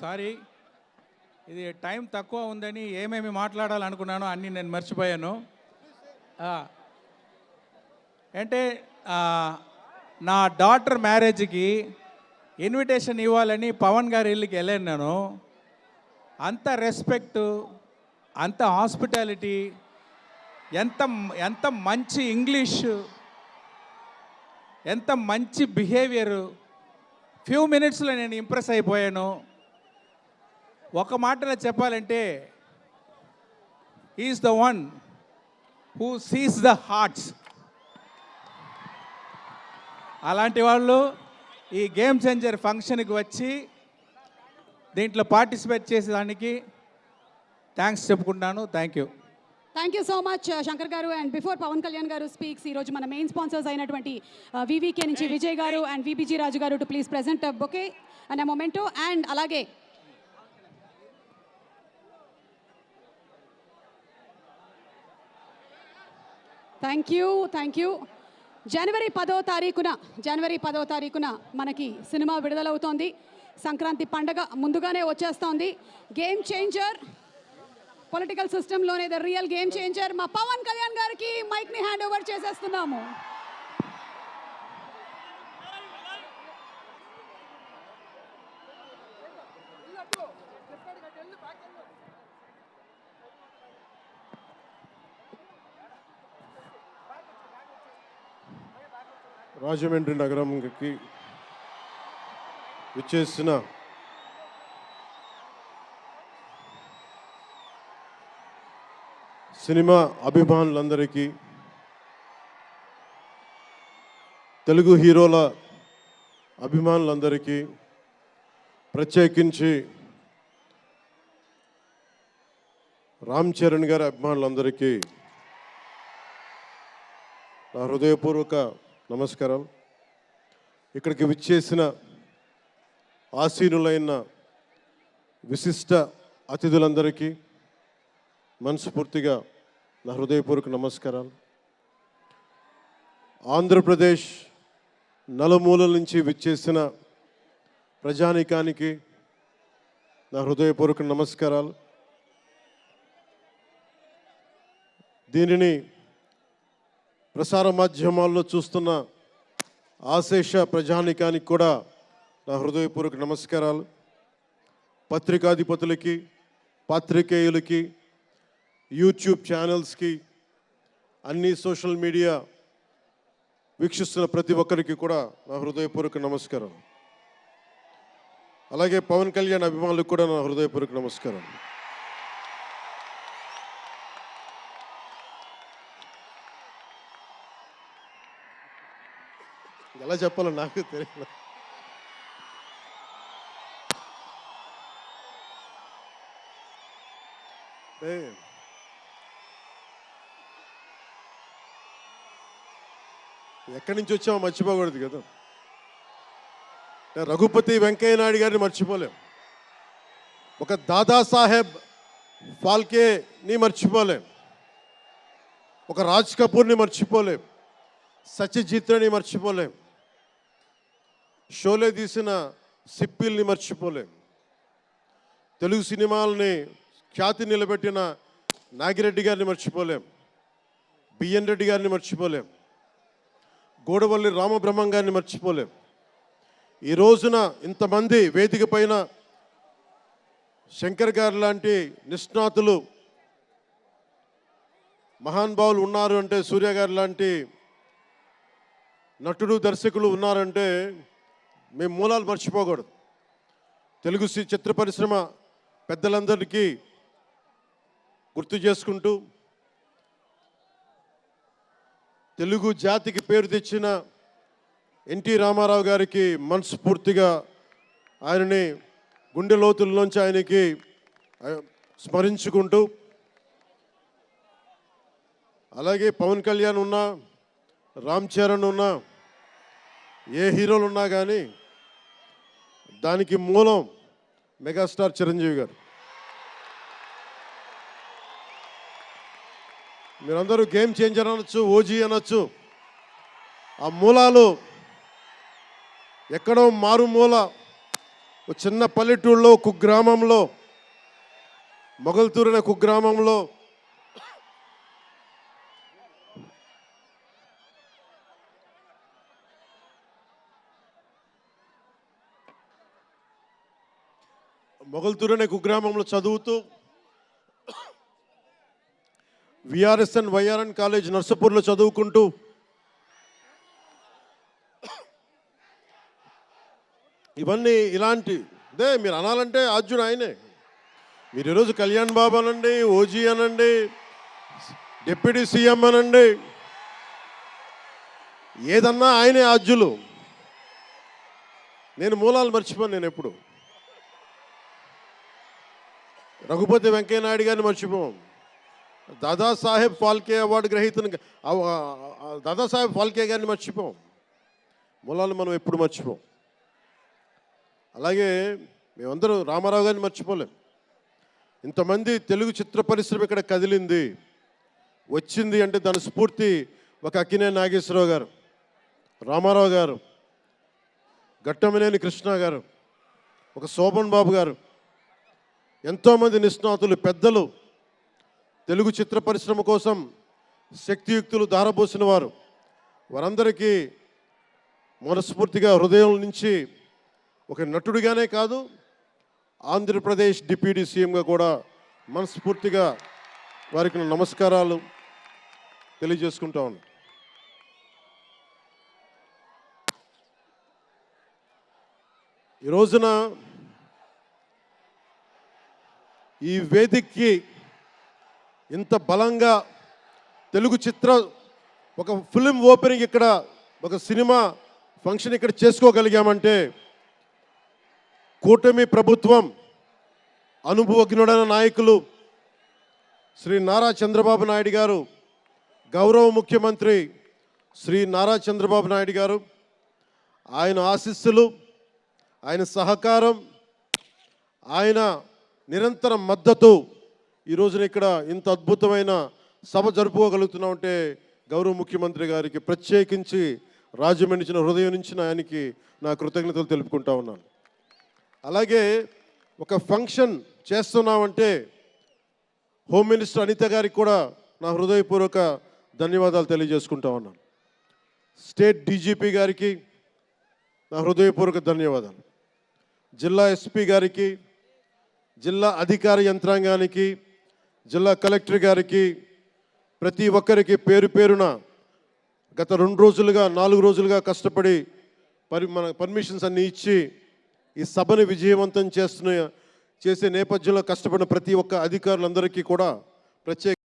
Sorry. ఇది time తక్కువ ఉందని ఏమేమి మాట్లాడాలనుకున్నానో అన్నీ నేను మర్చిపోయాను. అంటే నా డాటర్ మ్యారేజ్కి ఇన్విటేషన్ ఇవ్వాలని పవన్ గారి ఇల్లుకి వెళ్ళాను నేను. అంత రెస్పెక్టు అంత హాస్పిటాలిటీ ఎంత ఎంత మంచి ఇంగ్లీషు ఎంత మంచి బిహేవియరు ఫ్యూ మినిట్స్లో నేను ఇంప్రెస్ అయిపోయాను. ఒక మాటలో చెప్పాలంటే is the one who sees the hearts అలాంటి వాళ్ళు ఈ గేమ్ చేంజర్ ఫంక్షన్కి వచ్చి దీంట్లో పార్టిసిపేట్ చేసేదానికి థ్యాంక్స్ చెప్పుకుంటున్నాను thank you thank you so much Shankar garu and before Pawan Kalyan గారు స్పీక్స్ ఈ రోజు మన మెయిన్ స్పాన్సర్స్ అయినటువంటి వివికే నుంచి విజయ్ గారు and VBG Raju garu to please present bouquet and memento and అలాగే థ్యాంక్ యూ థ్యాంక్ యూ జనవరి పదో తారీఖున జనవరి పదో తారీఖున మనకి సినిమా విడుదలవుతోంది. సంక్రాంతి పండగ ముందుగానే వచ్చేస్తోంది. గేమ్ చేంజర్ పొలిటికల్ సిస్టంలోనే ద రియల్ గేమ్ చేంజర్ మా పవన్ కళ్యాణ్ గారికి మైక్ని హ్యాండ్ ఓవర్ చేసేస్తున్నాము. రాజమండ్రి నగరంకి విచ్చేసిన సినిమా అభిమానులందరికీ తెలుగు హీరోల అభిమానులందరికీ ప్రత్యేకించి రామ్ చరణ్ గారి అభిమానులందరికీ నా హృదయపూర్వక నమస్కారం ఇక్కడికి విచ్చేసిన ఆసీనులైన విశిష్ట అతిథులందరికీ మనస్ఫూర్తిగా నా హృదయపూర్వక నమస్కారాలు. ఆంధ్రప్రదేశ్ నలుమూలల నుంచి విచ్చేసిన ప్రజానీకానికి నా హృదయపూర్వక నమస్కారాలు. దీనిని ప్రసార మాధ్యమాల్లో చూస్తున్న ఆశేష ప్రజానికానికి కూడా నా హృదయపూర్వక నమస్కారాలు. పత్రికాధిపతులకి పాత్రికేయులకి యూట్యూబ్ ఛానల్స్కి అన్ని సోషల్ మీడియా వీక్షిస్తున్న ప్రతి ఒక్కరికి కూడా నా హృదయపూర్వక నమస్కారం. అలాగే పవన్ కళ్యాణ్ అభిమానులకు కూడా నా హృదయపూర్వక నమస్కారం. ఎలా చెప్పాలో నాకు తెలియదు. Damn. ఎక్కడి నుంచి వచ్చామో మర్చిపోకూడదు కదా. రఘుపతి వెంకయ్య నాయుడు గారిని మర్చిపోలేం. ఒక దాదాసాహెబ్ ఫాల్కేని మర్చిపోలేం. ఒక రాజ్ కపూర్ని మర్చిపోలేం. సత్యజిత్రని మర్చిపోలేం. షోలే తీసిన సిప్పిల్ని మర్చిపోలేం. తెలుగు సినిమాలని ఖ్యాతి నిలబెట్టిన నాగిరెడ్డి గారిని మర్చిపోలేం. బిఎన్ రెడ్డి గారిని మర్చిపోలేం. కోడవల్లి రామబ్రహ్మం గారిని మర్చిపోలేం. ఈ రోజున ఇంతమంది వేదిక పైన శంకర్ గారు లాంటి నిష్ణాతులు మహానుభావులు ఉన్నారు అంటే సూర్య గారు లాంటి నటుడు దర్శకులు ఉన్నారంటే మేము మూలాలు మర్చిపోకూడదు. తెలుగు చిత్ర పరిశ్రమ పెద్దలందరికీ గుర్తు చేసుకుంటూ తెలుగు జాతికి పేరు తెచ్చిన ఎన్టీ రామారావు గారికి మనస్ఫూర్తిగా ఆయనని గుండె లోతుల్లోంచి ఆయనకి స్మరించుకుంటూ అలాగే పవన్ కళ్యాణ్ ఉన్నా రామ్ చరణ్ ఉన్నా ఏ హీరోలు ఉన్నా కానీ దానికి మూలం మెగాస్టార్ చిరంజీవి గారు. మీరందరూ గేమ్ చేంజర్ అనొచ్చు ఓజీ అనొచ్చు. ఆ మూలాలు ఎక్కడో మారుమూల ఒక చిన్న పల్లెటూళ్ళలో కుగ్రామంలో మొగల్తూరు అనే కుగ్రామంలో మొగల్తూరు అనే కుగ్రామంలో చదువుతూ విఆర్ఎస్ఎన్ వైఆర్ఎన్ కాలేజ్ నర్సపూర్లో చదువుకుంటూ ఇవన్నీ ఇలాంటి అదే మీరు అనాలంటే ఆర్జున్ ఆయనే. మీరు ఈరోజు కళ్యాణ్ బాబు అనండి ఓజీ అనండి డిప్యూటీ సీఎం అనండి ఏదన్నా ఆయనే ఆజ్యులు నేను మూలాలు మర్చిపోను నేను ఎప్పుడు. రఘుపతి వెంకయ్య నాయుడు గారిని మర్చిపోము దాదాసాహెబ్ ఫాల్కే అవార్డు గ్రహీతను దాదాసాహెబ్ ఫాల్కే గారిని మర్చిపోం. మూలాలు మనం ఎప్పుడు మర్చిపోం. అలాగే మేమందరం రామారావు గారిని మర్చిపోలేం. ఇంతమంది తెలుగు చిత్ర పరిశ్రమ ఇక్కడ కదిలింది. వచ్చింది అంటే దాని స్ఫూర్తి ఒక అక్కినే నాగేశ్వరరావు గారు రామారావు గారు గట్టమనేని కృష్ణ గారు ఒక శోభన్ బాబు గారు ఎంతోమంది నిష్ణాతులు పెద్దలు తెలుగు చిత్ర పరిశ్రమ కోసం శక్తియుక్తులు దారబోసిన వారు వారందరికీ మనస్ఫూర్తిగా హృదయం నుంచి ఒక నటుడిగానే కాదు ఆంధ్రప్రదేశ్ డిప్యూటీ సీఎంగా కూడా మనస్ఫూర్తిగా వారికి నమస్కారాలు తెలియజేసుకుంటా ఉన్నాను. ఈ రోజున ఈ వేదికకి ఇంత బలంగా తెలుగు చిత్ర ఒక ఫిలిం ఓపెనింగ్ ఇక్కడ ఒక సినిమా ఫంక్షన్ ఇక్కడ చేసుకోగలిగామంటే కూటమి ప్రభుత్వం అనుభవజ్ఞుడైన నాయకులు శ్రీ నారా చంద్రబాబు నాయుడు గారు గౌరవ ముఖ్యమంత్రి శ్రీ నారా చంద్రబాబు నాయుడు గారు ఆయన ఆశీస్సులు ఆయన సహకారం ఆయన నిరంతర మద్దతు ఈ రోజున ఇక్కడ ఇంత అద్భుతమైన సభ జరుపుకోగలుగుతున్నామంటే గౌరవ ముఖ్యమంత్రి గారికి ప్రత్యేకించి రాజమండ్రి హృదయం నుంచి ఆయనకి నా కృతజ్ఞతలు తెలుపుకుంటా ఉన్నాను. అలాగే ఒక ఫంక్షన్ చేస్తున్నామంటే హోమ్ మినిస్టర్ అనిత గారికి కూడా నా హృదయపూర్వక ధన్యవాదాలు తెలియజేసుకుంటా ఉన్నాను. స్టేట్ డీజీపీ గారికి నా హృదయపూర్వక ధన్యవాదాలు. జిల్లా ఎస్పీ గారికి జిల్లా అధికార యంత్రాంగానికి జిల్లా కలెక్టర్ గారికి ప్రతి ఒక్కరికి పేరు పేరున గత రెండు రోజులుగా నాలుగు రోజులుగా కష్టపడి పరి మన పర్మిషన్స్ అన్ని ఇచ్చి ఈ సభను విజయవంతం చేస్తున్న చేసే నేపథ్యంలో కష్టపడిన ప్రతి ఒక్క అధికారులందరికీ కూడా ప్రత్యేక